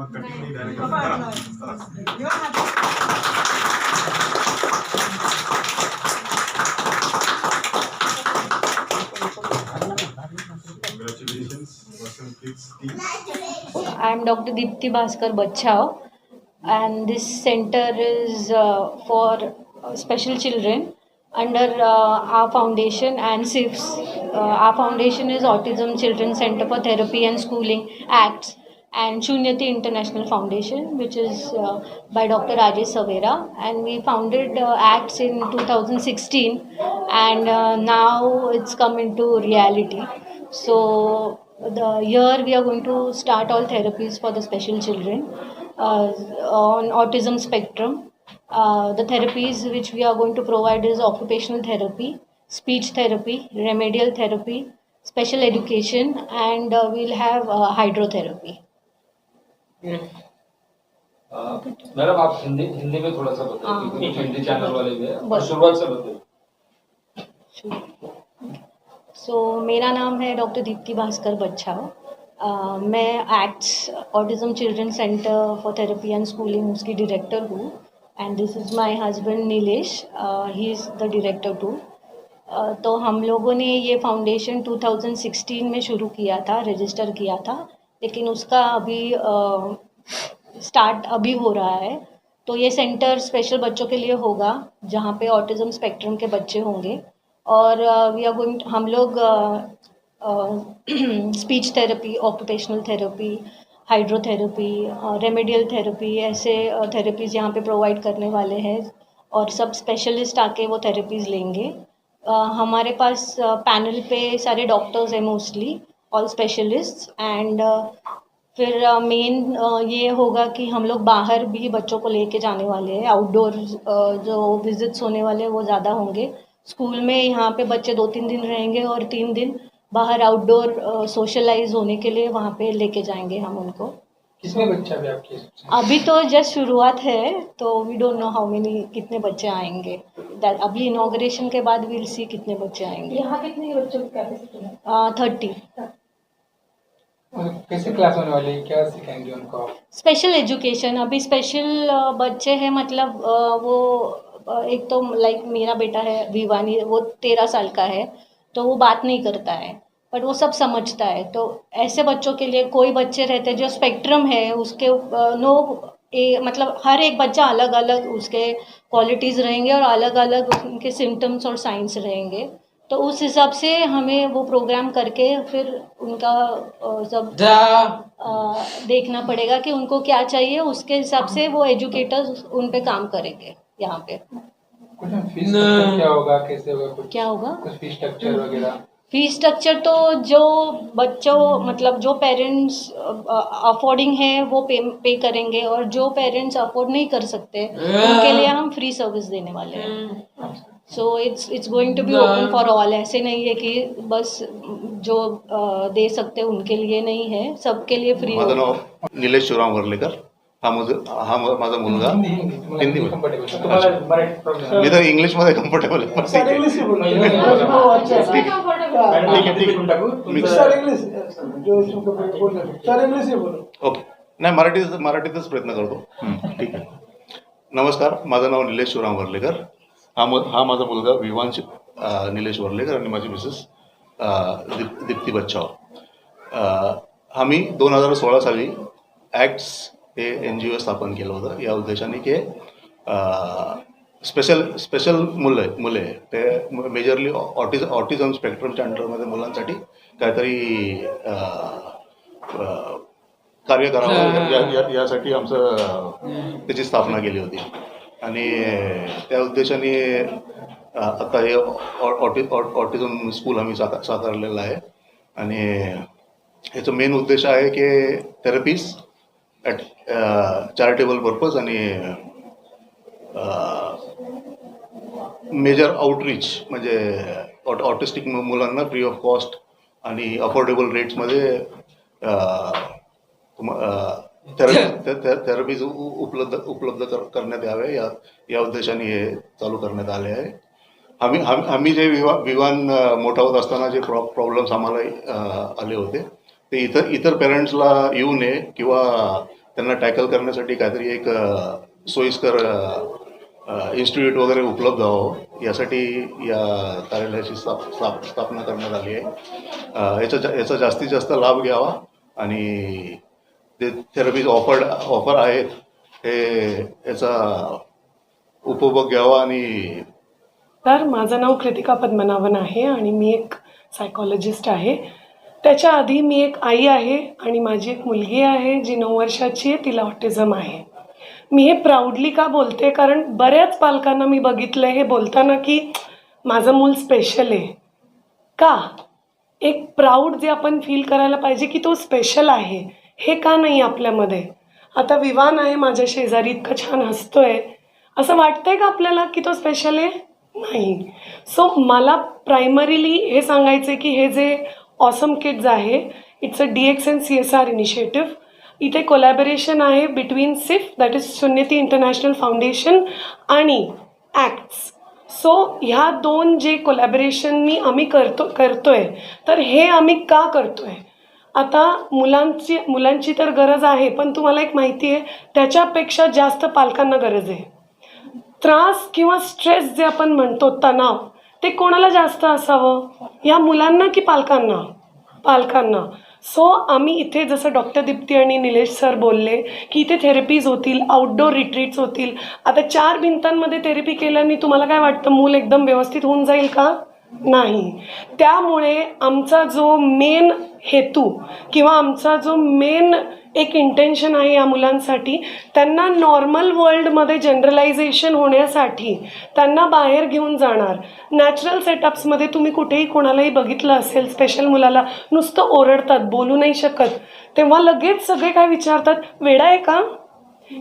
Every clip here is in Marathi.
I'm Dr. Dipti Bhaskar Bachchao, and this center is uh, for uh, special children under uh, our foundation and SIFS. Uh, our foundation is Autism Children Center for Therapy and Schooling Acts and Shunyati International Foundation, which is uh, by Dr. Rajesh Savera. And we founded uh, ACTS in 2016, and uh, now it's come into reality. So the year we are going to start all therapies for the special children uh, on autism spectrum. Uh, the therapies which we are going to provide is occupational therapy, speech therapy, remedial therapy, special education, and uh, we'll have hydrotherapy. Uh, madam आप हिंदी हिंदी में थोड़ा सा बताइए हाँ। क्योंकि हिंदी चैनल वाले भी है। शुरुआत से बताइए। सो so, मेरा नाम है डॉक्टर दीप्ति भास्कर बच्चाओ अ, मैं acts autism children centre for therapy and schooling उसकी डायरेक्टर हूँ। And this is my husband Nilesh he is the director too तो हम लोगों ने ये फाउंडेशन 2016 में शुरू किया था रजिस्टर किया था। लेकिन उसका अभी स्टार्ट अभी हो रहा है। तो ये सेंटर स्पेशल बच्चों के लिए होगा जहाँ पे ऑटिज्म स्पेक्ट्रम के बच्चे होंगे। और वी आर गोइंग हम लोग speech therapy occupational therapy hydrotherapy remedial therapy ऐसे थेरेपीज़ यहाँ पे प्रोवाइड करने वाले हैं। और सब स्पेशलिस्ट आके वो थेरेपीज़ लेंगे। अ, हमारे पास पैनल पे सारे डॉक्टर्स हैं मोस्टली ऑल स्पेशलिस्ट एंड फिर मेन ये होगा कि हम लोग बाहर भी बच्चों को लेके जाने वाले हैं आउटडोर जो विजिट्स होने वाले हैं वो ज़्यादा होंगे। स्कूल में यहाँ पे बच्चे दो तीन दिन रहेंगे और तीन दिन बाहर आउटडोर सोशलाइज होने के लिए वहाँ पे लेके जाएँगे हम उनको। कितने बच्चे अभी आपके अभी तो जस्ट शुरुआत है तो we don't know how many कितने बच्चे आएँगे। That- अभी इनाग्रेशन के बाद विल सी कितने बच्चे आएँगे। यहाँ कितने बच्चों की कैपेसिटी है थर्टी कैसे क्लास होने वाली है क्या सिखाएँगे उनको? स्पेशल एजुकेशन अभी स्पेशल बच्चे हैं मतलब वो एक तो लाइक मेरा बेटा है विवानी वो तेरह साल का है तो वो बात नहीं करता है बट वो सब समझता है। तो ऐसे बच्चों के लिए कोई बच्चे रहते जो स्पेक्ट्रम है उसके नो ए, मतलब हर एक बच्चा अलग अलग उसके क्वालिटीज़ रहेंगे और अलग अलग उनके सिम्टम्स और साइंस रहेंगे। तो उस हिसाब से हमें वो प्रोग्राम करके फिर उनका सब देखना पड़ेगा कि उनको क्या चाहिए। उसके हिसाब से वो एजुकेटर्स उन पे काम करेंगे यहाँ पे। फ़ीस क्या होगा कैसे होगा कुछ क्या होगा? कुछ फ़ीस स्ट्रक्चर वगैरह? फ़ीस स्ट्रक्चर तो जो बच्चों मतलब जो पेरेंट्स अफोर्डिंग है वो पे पे करेंगे और जो पेरेंट्स अफोर्ड नहीं कर सकते उनके लिए हम फ्री सर्विस देने वाले हैं। So it's it's going to be open for all ऐसे नहीं है कि बस जो अ, दे सकते उनके लिए नहीं है। सबके लिए फ्री माझं नाव निलेश शिवराम वर्लेकर हा। माझं हा। मा- माझा मुलगा हिंदी मी तर इंग्लिशमध्ये कम्फर्टेबल आहे पण ठीक आहे. ठीक आहे ठीक आहे मिक्स सर इंग्लिश जो तुमको बोल रहे थे सर इंग्लिश ही बोलो। ओके नाही मराठीत मराठीतच प्रयत्न करतो ठीक आहे नमस्कार माझं नाव निलेश शिवराम वर्लेकर। हा म हा माझा मुलगा विवांश निलेश वर्लेकर आणि माझी मिसेस दीप दीप्ती बच्चाव. आम्ही दोन हजार सोळा साली ॲक्ट्स हे एन जी ओ स्थापन केलं होतं. या उद्देशाने की स्पेशल स्पेशल मुलं मुले ते मेजरली ऑटिझ ऑटिझम स्पेक्ट्रमच्या अंडरमध्ये मुलांसाठी काहीतरी कार्य करावं यासाठी आमचं त्याची स्थापना केली होती. आणि त्या उद्देशाने आता हे ऑटि ऑटिझम स्कूल आम्ही साकार साकारलेलं आहे. आणि ह्याचं मेन उद्देश आहे की थेरपीज ॲट चॅरिटेबल पर्पज आणि मेजर आउटरीच म्हणजे ऑट ऑटिस्टिक मुलांना फ्री ऑफ कॉस्ट आणि अफोर्डेबल रेट्समध्ये थेरपीज उपलब्ध उपलब्ध कर करण्यात यावे. या या उद्देशाने हे चालू करण्यात आले आहे. आम्ही आम्ही जे विवा विवान मोठा होत असताना जे प्रॉ प्रॉब्लेम्स आम्हाला आले होते ते इतर इतर पेरेंट्सला येऊ नये किंवा त्यांना टॅकल करण्यासाठी काहीतरी एक सोयीस्कर इन्स्टिट्यूट वगैरे उपलब्ध व्हावं यासाठी या कार्यालयाची स्थाप स्थाप स्थापना करण्यात आली आहे. याचा जा- याचा जास्तीत जास्त लाभ घ्यावा आणि जे थेरपीज ऑफर्ड ऑफर आहेत. हे याचा उपभोग घ्यावा आणि तर माझं नाव कृतिका पद्मनाभन आहे आणि मी एक सायकॉलॉजिस्ट आहे. त्याच्या आधी मी एक आई आहे आणि माझी एक मुलगी आहे जी नऊ वर्षाची आहे तिला ऑटिझम आहे. मी हे प्राऊडली का बोलते? कारण बऱ्याच पालकांना मी बघितलं हे बोलताना की माझं मूल स्पेशल आहे. का? एक प्राऊड जे आपण फील करायला पाहिजे की तो स्पेशल आहे. हे का नाही आपल्यामध्ये? आता विवान आहे माझ्या शेजारी इतकं छान हसतोय. असं वाटतंय का आपल्याला की तो स्पेशल आहे? नाही. सो मला प्रायमरीली हे सांगायचं की हे जे ऑसम किड्स आहे it's a D X N C S R initiative इथे कोलॅबरेशन आहे between SIF that is Sunyati International Foundation आणि ॲक्ट्स सो ह्या दोन जे कोलॅबरेशननी आम्ही करतो करतोय तर हे आम्ही का करतोय? आता मुलांची मुलांची तर गरज आहे पण तुम्हाला एक माहिती आहे त्याच्यापेक्षा जास्त पालकांना गरज आहे. त्रास किंवा स्ट्रेस जे आपण म्हणतो तणाव ते कोणाला जास्त असावं? या मुलांना की पालकांना? पालकांना. सो आम्ही इथे जसं डॉक्टर दीप्ती आणि निलेश सर बोलले की इथे थेरपीज होतील आउटडोर रिट्रीट्स होतील. आता चार भिंतांमध्ये थेरपी केल्याने तुम्हाला काय वाटतं? मूल एकदम व्यवस्थित होऊन जाईल का? नाही. त्यामुळे आमचा जो मेन हेतू किंवा आमचा जो मेन एक इंटेन्शन आहे या मुलांसाठी त्यांना नॉर्मल वर्ल्डमध्ये जनरलायझेशन होण्यासाठी त्यांना बाहेर घेऊन जाणार. नॅचरल सेटअप्समध्ये तुम्ही कुठेही कोणालाही बघितलं असेल स्पेशल मुलाला नुसतं ओरडतात बोलू नाही शकत. तेव्हा लगेच सगळे काय विचारतात वेडा आहे का?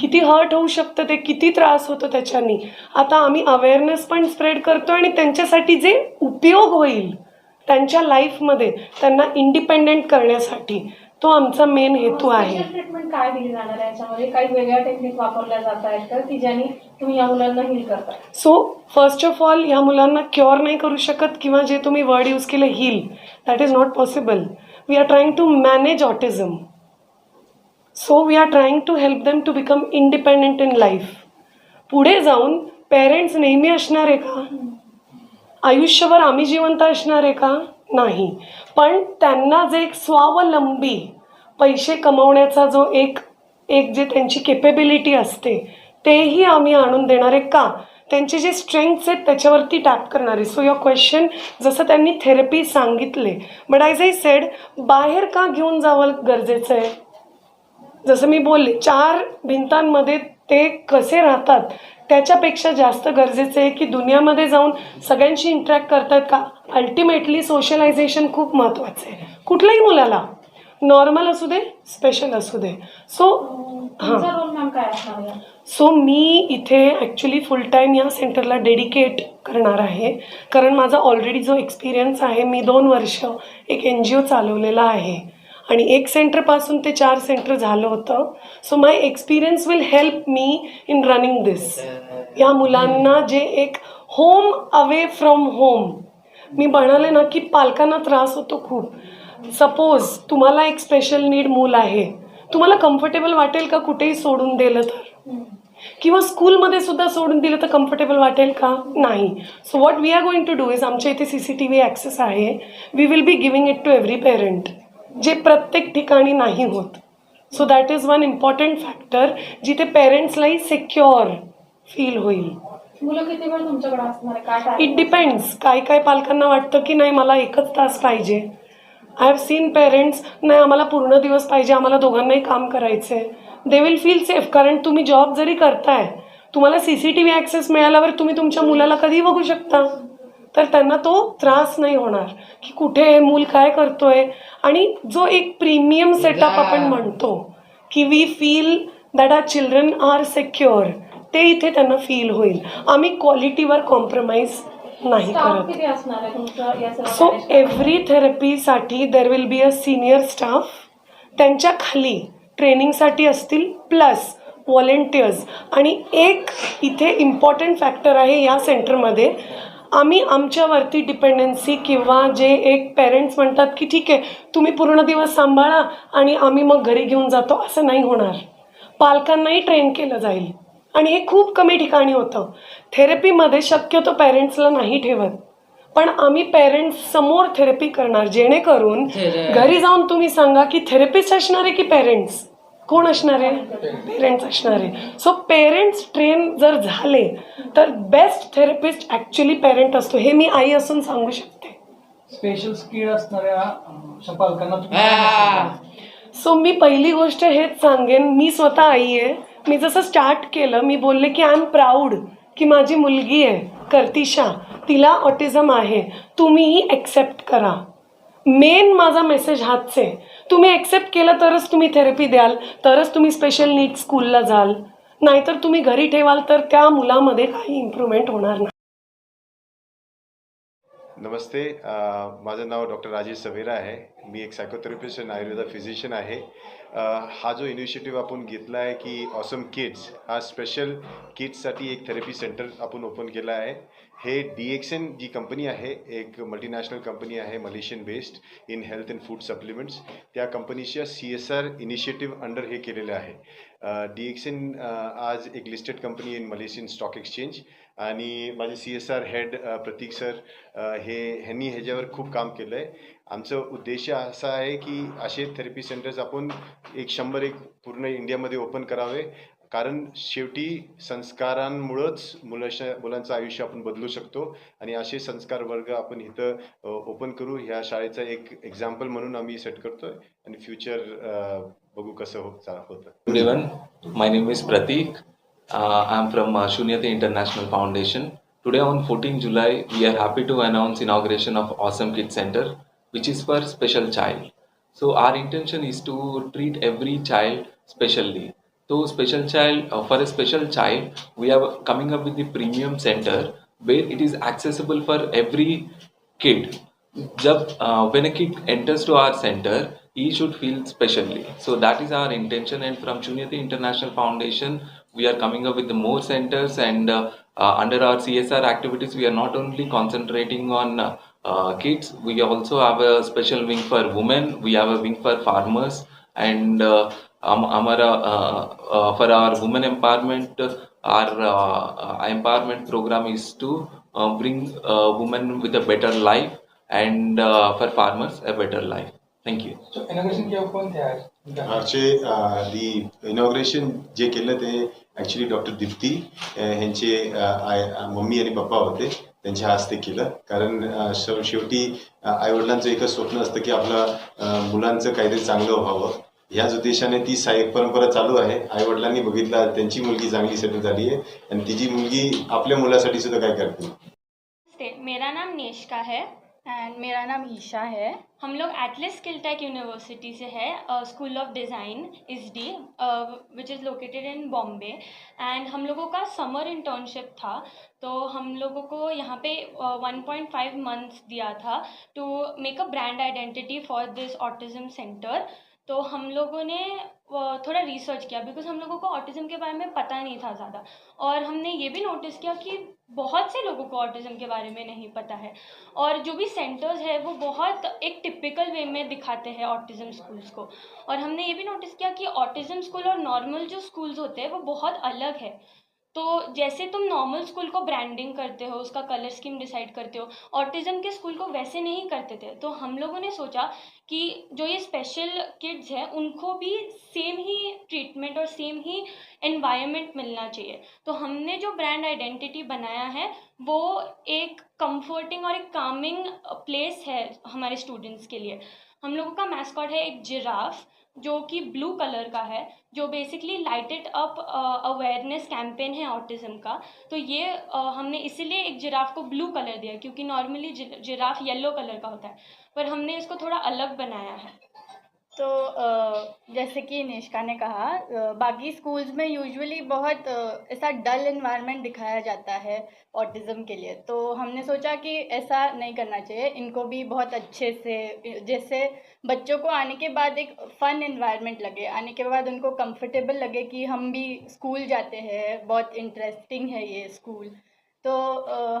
किती हर्ट होऊ शकतं ते किती त्रास होतो त्याच्यानी. आता आम्ही अवेअरनेस पण स्प्रेड करतो आणि त्यांच्यासाठी जे उपयोग होईल त्यांच्या लाईफमध्ये त्यांना इंडिपेंडेंट करण्यासाठी तो आमचा मेन हेतू आहे. ट्रीटमेंट काय दिली जाणार आहे याच्यामध्ये? काही वेगळ्या टेक्निक वापरल्या जात आहेत का की ज्याने तुम्ही या मुलांना हील करता? सो फर्स्ट ऑफ ऑल ह्या मुलांना क्युअर नाही करू शकत किंवा जे तुम्ही वर्ड यूज केलं heal that is not possible we are trying to manage autism so we are trying to help them to become independent in life पुढे जाऊन पेरेंट्स नेहमी असणार आहे का? आयुष्यभर आम्ही जिवंत असणार आहे का? नाही. पण त्यांना जे एक स्वावलंबी पैसे कमवण्याचा जो एक एक जे त्यांची केपेबिलिटी असते तेही आम्ही आणून देणार आहे का? त्यांचे जे स्ट्रेंथ्स आहेत त्याच्यावरती टॅप करणारे सो युअर क्वेश्चन जसं त्यांनी थेरपी सांगितले बट ॲज आय सेड बाहेर का घेऊन जावं गरजेचं आहे? जसं मी बोलले चार भिंतांमध्ये ते कसे राहतात त्याच्यापेक्षा जास्त गरजेचं आहे की दुनियामध्ये जाऊन सगळ्यांशी इंटरॅक्ट करतात का? अल्टिमेटली सोशलायझेशन खूप महत्त्वाचं आहे. कुठल्याही मुलाला. नॉर्मल असू दे स्पेशल असू दे. सो हां. सो मी इथे ॲक्च्युली फुल टाईम या सेंटरला डेडिकेट करणार आहे. कारण माझा ऑलरेडी जो एक्सपिरियन्स आहे मी दोन वर्ष एक एन जी ओ चालवलेला आहे. आणि एक सेंटरपासून ते चार सेंटर झालं होतं. So my experience will help me in running this या मुलांना जे एक होम अवे फ्रॉम होम मी म्हणाले ना की पालकांना त्रास होतो खूप. सपोज तुम्हाला एक स्पेशल नीड मूल आहे. तुम्हाला कम्फर्टेबल वाटेल का कुठेही सोडून दिलं तर? किंवा स्कूलमध्ये सुद्धा सोडून दिलं तर कम्फर्टेबल वाटेल का? नाही. So what we are going to do is आमच्या इथे C C T V access आहे. We will be giving it to every parent जे प्रत्येक ठिकाणी नाही होत. So that is one important factor जिथे पेरेंट्सलाही सिक्युअर फील होईल. मुलं किती वेळ तुमच्याकडे असणार आहे? काय इट डिपेंड्स काय काय पालकांना वाटतं की नाही मला एकच तास पाहिजे. आय हॅव सीन पेरेंट्स नाही आम्हाला पूर्ण दिवस पाहिजे आम्हाला दोघांनाही काम करायचं आहे दे विल फील सेफ कारण तुम्ही जॉब जरी करताय तुम्हाला C C T V access मिळाल्यावर तुम्ही तुमच्या मुलाला कधी बघू शकता. तर त्यांना तो त्रास नाही होणार. की कुठे आहे मूल काय करतोय? आणि जो एक प्रीमियम सेटअप आपण म्हणतो की we feel that our children are secure ते इथे त्यांना फील होईल. आम्ही क्वालिटीवर कॉम्प्रोमाइज नाही करत. किती असणार आहे तुमचं या सर्व so? Every थेरपीसाठी there will be a senior staff त्यांच्या खाली ट्रेनिंगसाठी असतील प्लस व्हॉलेंटियर्स आणि एक इथे इम्पॉर्टंट फॅक्टर आहे या सेंटरमध्ये आम्ही आमच्यावरती डिपेंडन्सी किंवा जे एक पेरेंट्स म्हणतात की ठीक आहे तुम्ही पूर्ण दिवस सांभाळा आणि आम्ही मग घरी घेऊन जातो असं नाही होणार. पालकांनाही ट्रेन केलं जाईल. आणि हे खूप कमी ठिकाणी होतं. थेरपीमध्ये शक्यतो पेरेंट्सला नाही ठेवत. पण आम्ही पेरेंट्स समोर थेरपी करणार जेणेकरून घरी जाऊन तुम्ही सांगा की थेरपिस्ट असणार आहे की पेरेंट्स कोण असणार आहे? पेरेंट्स असणार आहे. सो पेरेंट्स ट्रेन जर झाले तर बेस्ट थेरपिस्ट ॲक्च्युली पेरेंट असतो. हे मी आई असून सांगू शकते. स्पेशल स्किल असणाऱ्या पालकांना? सो मी पहिली गोष्ट हेच सांगेन. मी स्वतः आई आहे. मी जसं स्टार्ट केलं मी बोलले की आय एम प्राऊड की माझी मुलगी आहे कर्तिशा. तिला ऑटिझम आहे. तुम्हीही ॲक्सेप्ट करा. मेन माझा मेसेज हाच आहे तुम्ही ॲक्सेप्ट केलं तरच तुम्ही थेरपी द्याल तरच तुम्ही स्पेशल नीड स्कूलला जाल. नाहीतर तुम्ही घरी ठेवाल तर त्या मुलामध्ये काही इम्प्रूव्हमेंट होणार नाही. नमस्ते माझं नाव डॉक्टर राजेश सवेरा आहे. मी एक सायकोथेरपिस्ट आणि आयुर्वेदा फिजिशियन आहे. हा जो इनिशिएटिव्ह आपण घेतला आहे की ऑसम किड्स हा स्पेशल किड्ससाठी एक थेरपी सेंटर आपण ओपन केला आहे. हे D X N G company आहे एक मल्टीनॅशनल कंपनी आहे Malaysian based in health and food supplements त्या कंपनीच्या C S R initiative under हे केलेलं आहे. डी एक्स एन आज एक listed company in Malaysian stock exchange आणि माझे C S R head Prateek sir हे ह्यांनी ह्याच्यावर खूप काम केलं आहे आमचं उद्देश असा आहे की असे थेरपी सेंटर्स आपण एक शंभर एक पूर्ण इंडियामध्ये ओपन करावे. कारण शेवटी संस्कारांमुळंच मुलाशा मुलांचं आयुष्य आपण बदलू शकतो आणि असे संस्कार वर्ग आपण इथं ओपन करू. ह्या शाळेचा एक एक्झाम्पल म्हणून आम्ही सेट करतोय. आणि फ्युचर बघू कसं होत. होतं my name is Prateek I am from Shunyata international foundation today on fourteen July we are happy to announce inauguration of awesome kid centre which is for special child so our intention is to treat every child special specially So special child, uh, for a special child, we are coming up with the premium center where it is accessible for every kid. जब uh, when a kid enters to our center, he should feel specially. So that is our intention. And from Shunyati International Foundation, we are coming up with the more centers. And uh, uh, under our CSR activities, we are not only concentrating on uh, uh, kids. We also have a special wing for women. We have a wing for farmers. And um, हमारा uh, uh, for our women empowerment, uh, our uh, uh, empowerment program is to uh, bring uh, women with a better life and uh, for farmers a better life. Thank you. So, inauguration किंवा कोण थे आज आजचे दी इनॉग्रेशन जे केलं ते ॲक्च्युली डॉक्टर दीप्ती ह्यांचे मम्मी आणि पप्पा होते त्यांच्या हस्ते केलं कारण शेवटी आई वडिलांचं एकच स्वप्न असतं की आपल्या मुलांचं काहीतरी चांगलं व्हावं ह्याच उद्देशाने ती साहेब परंपरा चालू आहे. आई वडिलांनी बघितलं त्यांची मुलगी चांगली सेटल झाली आहे आणि तिची मुलगी आपल्या मुलासाठी सुद्धा काय करते? मेरा नाम नेशका है एंड मेरा नाम ईशा है. हम लोग एटलस स्किलटेक यूनिवर्सिटी से है school of design ISD which is located in Bombay and हम लोगों का समर इंटर्नशिप था तो हम लोगों को यहाँ पे वन पॉइंट फाइव मंथ्स दिया था to make a brand identity for this autism centre तो हम लोगों ने थोड़ा रिसर्च किया बिकॉज़ हम लोगों को ऑटिज़म के बारे में पता नहीं था ज़्यादा। और हमने ये भी नोटिस किया कि बहुत से लोगों को ऑटिज़म के बारे में नहीं पता है। और जो भी सेंटर्स है, वो बहुत एक टिपिकल वे में दिखाते हैं ऑटिज़म स्कूल्स को। और हमने ये भी नोटिस किया कि ऑटिज़म स्कूल और नॉर्मल जो स्कूल्स होते हैं, वो बहुत अलग है। तो जैसे तुम नॉर्मल स्कूल को ब्रांडिंग करते हो, उसका कलर स्कीम डिसाइड करते हो ऑटिज़म के स्कूल को वैसे नहीं करते थे तो हम लोगों ने सोचा कि जो ये स्पेशल किड्स हैं, उनको भी सेम ही ट्रीटमेंट और सेम ही एनवायरनमेंट मिलना चाहिए। तो हमने जो ब्रांड आइडेंटिटी बनाया है, वो एक कंफर्टिंग और एक कामिंग प्लेस है हमारे स्टूडेंट्स के लिए। हम लोगों का मैस्कॉट है एक जिराफ जो कि ब्लू कलर का है जो basically lighted up awareness campaign है ऑटिज़म का। तो ये uh, हमने इसीलिए एक जिराफ को ब्लू कलर दिया क्योंकि नॉर्मली जिराफ येलो कलर का होता है। पर हमने इसको थोड़ा अलग बनाया है। तो जैसे कि निष्का ने कहा बाकी स्कूल्स में यूजुअली बहुत ऐसा डल इन्वायरमेंट दिखाया जाता है ऑटिज़म के लिए। तो हमने सोचा कि ऐसा नहीं करना चाहिए। इनको भी बहुत अच्छे से, जैसे बच्चों को आने के बाद एक फ़न इन्वायरमेंट लगे, आने के बाद उनको कंफर्टेबल लगे कि हम भी स्कूल जाते हैं, बहुत इंटरेस्टिंग है ये स्कूल तो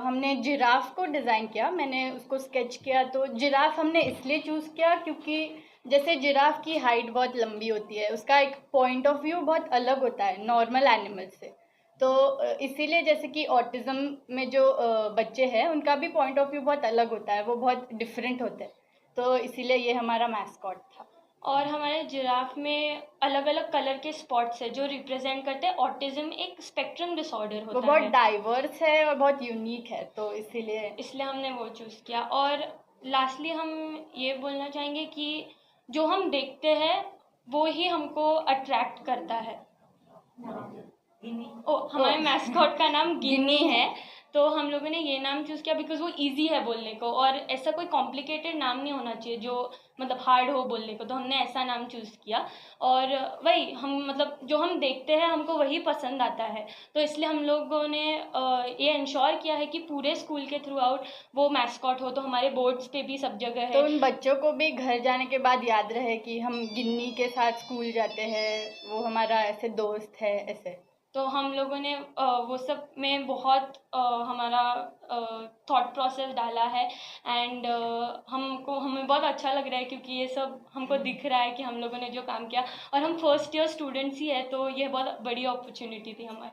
हमने जिराफ को डिज़ाइन किया, मैंने उसको स्केच किया। तो जिराफ हमने इसलिए चूज़ किया क्योंकि जैसे जिराफ की हाइट बहुत लंबी होती है उसका एक पॉइंट ऑफ़ व्यू बहुत अलग होता है नॉर्मल एनिमल से। तो इसीलिए जैसे कि ऑटिज़म में जो बच्चे हैं उनका भी पॉइंट ऑफ़ व्यू बहुत अलग होता है वो बहुत डिफरेंट होते हैं। तो इसीलिए ये हमारा मैस्कॉट था। और हमारे जिराफ में अलग अलग कलर के स्पॉट्स है जो रिप्रेजेंट करते हैं ऑटिज्म एक स्पेक्ट्रम डिसऑर्डर होता वो बहुत है। डाइवर्स है और बहुत यूनिक है तो इसीलिए इसलिए हमने वो चूज़ किया। और लास्टली हम ये बोलना चाहेंगे कि जो हम देखते हैं वो ही हमको अट्रैक्ट करता है। ओ हमारे मैस्कॉट का नाम गिनी है। तो हम लोगों ने ये नाम चूज़ किया बिकॉज़ वो इजी है बोलने को और ऐसा कोई कॉम्प्लिकेटेड नाम नहीं होना चाहिए जो मतलब हार्ड हो बोलने को तो हमने ऐसा नाम चूज़ किया और वही हम मतलब जो हम देखते हैं हमको वही पसंद आता है। तो इसलिए हम लोगों ने ये इंश्योर किया है कि पूरे स्कूल के थ्रू आउट वो मैस्कॉट हो तो हमारे बोर्ड्स पे भी सब जगह है। तो उन बच्चों को भी घर जाने के बाद याद रहे कि हम गिन्नी के साथ स्कूल जाते हैं, वो हमारा ऐसे दोस्त है, ऐसे। तो हम लोगों ने वो सब में बहुत हमारा थॉट प्रोसेस डाला है एंड हमको हमें बहुत अच्छा लग रहा है क्योंकि ये सब हमको दिख रहा है कि हम लोगों ने जो काम किया। और हम फ़र्स्ट ईयर स्टूडेंट्स ही है तो ये बहुत बड़ी अपॉर्चुनिटी थी हमारी।